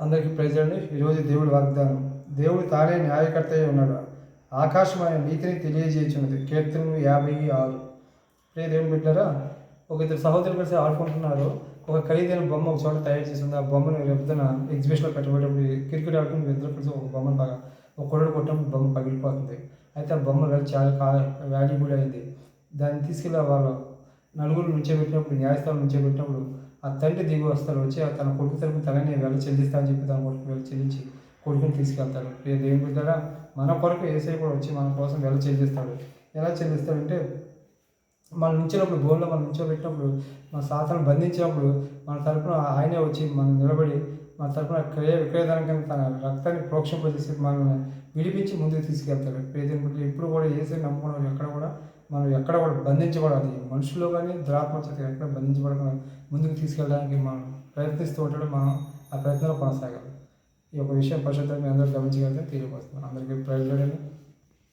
అందరికీ ప్రజలండి ఈరోజు దేవుడి వాగ్దానం. దేవుడు తానే న్యాయకర్త అయి ఉన్నాడు. ఆకాశం ఆయన నీతిని తెలియజేయుచున్నది. కీర్తనలు యాభై ఆరు. ప్రియ దేవుని బిడ్డారా ఒక ఇద్దరు సహోదరులు కలిసి ఆడుకుంటున్నారు. ఒక ఖరీదైన బొమ్మ ఒక చోట తయారు చేసింది. ఆ బొమ్మను రేపున ఎగ్జిబిషన్లో పెట్టబడేటప్పుడు క్రికెట్ ఆడుకుని ఇద్దరు కలిసి ఒక బొమ్మను బాగా ఒక కొడడు కొట్టడం బొమ్మ పగిలిపోతుంది. అయితే ఆ బొమ్మ వెళ్ళి చాలా కా వాల్యుబుల్ అయింది. దాన్ని తీసుకెళ్ళి వాళ్ళు నలుగురు నుంచోబెట్టినప్పుడు న్యాయస్థానం నుంచోబెట్టినప్పుడు ఆ తండ్రి దిగు వస్తారు వచ్చి ఆ తన కొడుకు తరపు తనని వెళ్ళ చెల్లిస్తా అని చెప్పి తన కొడుకు వెళ్ళి చెల్లించి కొడుకుని తీసుకెళ్తాడు. ప్రియ దేవుని బిడ్డారా మన కొరకు ఏసై కూడా వచ్చి మన కోసం వెళ్ళ చెల్లిస్తాడు. ఎలా చెల్లిస్తాడంటే మనం నుంచినప్పుడు భూమిలో మనం నుంచోబెట్టినప్పుడు మన సాతను బంధించినప్పుడు మన తరపున ఆయనే వచ్చి మనం నిలబడి మన తరఫున క్రయ విక్రయదానం కింద తన రక్తాన్ని ప్రోక్షింపజేసి మనల్ని విడిపించి ముందుకు తీసుకెళ్తాడు. పేదలు బట్టి ఎప్పుడు కూడా ఏసే నమ్ముకోవడం ఎక్కడ కూడా మనం ఎక్కడ కూడా బంధించబడాలి. మనుషుల్లో కానీ దురాత్మ ఎక్కడ బంధించబడకుండా ముందుకు తీసుకెళ్ళడానికి మనం ప్రయత్నిస్తూ ఉంటాడు మనం ఆ ప్రయత్నంలో కొనసాగాలి. ఈ యొక్క విషయం పరిశుద్ధంగా అందరూ గమనించగలిగితే తెలియపరుస్తున్నాం అందరికీ ప్రయోజనం